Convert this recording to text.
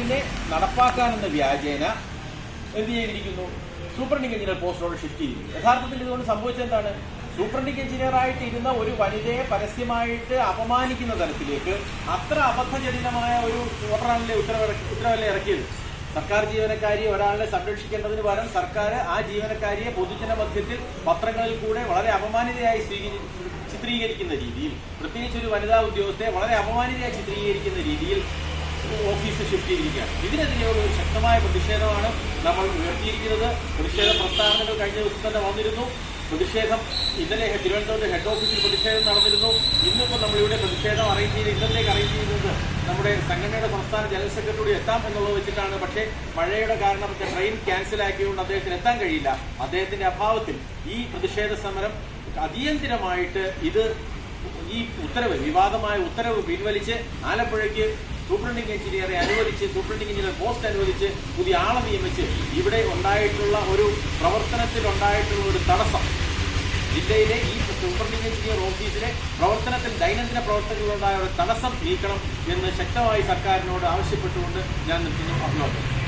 ആക്ടിനെ നടപ്പാക്കാനെന്ന വ്യാജേന എന്ത് ചെയ്തിരിക്കുന്നു? സൂപ്രണ്ടിംഗ് എഞ്ചിനീയർ പോസ്റ്റിനോട് ഷിഫ്റ്റ് ചെയ്തിരിക്കുന്നു യഥാർത്ഥത്തിൽ ഇതുകൊണ്ട് സംഭവിച്ചത് എന്താണ്? സൂപ്രണ്ടിംഗ് എഞ്ചിനീയർ ആയിട്ട് ഇരുന്ന ഒരു വനിതയെ പരസ്യമായിട്ട് അപമാനിക്കുന്ന തരത്തിലേക്ക് അത്ര അബദ്ധജനിതമായ ഒരു ഓർഡറാണല്ലേ ഉത്തരവ് ഉത്തരവല്ലേ ഇറക്കിയത്. സർക്കാർ ജീവനക്കാരി ഒരാളെ സംരക്ഷിക്കേണ്ടതിന് പകരം സർക്കാർ ആ ജീവനക്കാരിയെ പൊതുജന മധ്യത്തിൽ പത്രങ്ങളിൽ കൂടെ വളരെ അപമാനിതയായി സ്വീകരി ചിത്രീകരിക്കുന്ന രീതിയിൽ പ്രത്യേകിച്ച് ഒരു വനിതാ ഉദ്യോഗസ്ഥയെ വളരെ അപമാനിതയായി ചിത്രീകരിക്കുന്ന രീതിയിൽ ഓഫീസ് ഷിഫ്റ്റ് ചെയ്തിരിക്കുകയാണ്. ഇതിനെതിരെ ഒരു ശക്തമായ പ്രതിഷേധമാണ് നമ്മൾ ഉയർത്തിയിരിക്കുന്നത്. പ്രതിഷേധ പ്രസ്താവനകൾ കഴിഞ്ഞ ദിവസം തന്നെ വന്നിരുന്നു. പ്രതിഷേധം ഇന്നലെ തിരുവനന്തപുരത്ത് ഹെഡ് ഓഫീസിൽ പ്രതിഷേധം നടന്നിരുന്നു. ഇന്നിപ്പോൾ നമ്മളിവിടെ പ്രതിഷേധം അറേഞ്ച് ചെയ്ത് ഇന്നത്തേക്ക് അറേഞ്ച് ചെയ്യുന്നത് നമ്മുടെ സംഘടനയുടെ സംസ്ഥാന ജനറൽ സെക്രട്ടറി എത്താം എന്നുള്ളത് വെച്ചിട്ടാണ്. പക്ഷേ മഴയുടെ കാരണം ട്രെയിൻ ക്യാൻസൽ ആക്കിയതുകൊണ്ട് അദ്ദേഹത്തിന് എത്താൻ കഴിയില്ല. അദ്ദേഹത്തിന്റെ അഭാവത്തിൽ ഈ പ്രതിഷേധ സമരം അടിയന്തിരമായിട്ട് ഇത് ഈ ഉത്തരവ് വിവാദമായ ഉത്തരവ് പിൻവലിച്ച് ആലപ്പുഴയ്ക്ക് സൂപ്രണ്ടിംഗ് എഞ്ചിനീയറെ അനുവദിച്ച് സൂപ്രണ്ടിംഗ് എഞ്ചിനീയർ പോസ്റ്റ് അനുവദിച്ച് പുതിയ ആളെ നിയമിച്ച് ഇവിടെ ഉണ്ടായിട്ടുള്ള ഒരു പ്രവർത്തനത്തിലുണ്ടായിട്ടുള്ള ഒരു തടസ്സം. ജില്ലയിലെ ഈ സൂപ്രണ്ടിംഗ് എഞ്ചിനീയർ ഓഫീസിലെ പ്രവർത്തനത്തിൽ ദൈനംദിന പ്രവർത്തനങ്ങളുണ്ടായ ഒരു തടസ്സം നീക്കണം എന്ന് ശക്തമായി സർക്കാരിനോട് ആവശ്യപ്പെട്ടുകൊണ്ട് ഞാൻ നിൽക്കുന്നു. അഭിവാദം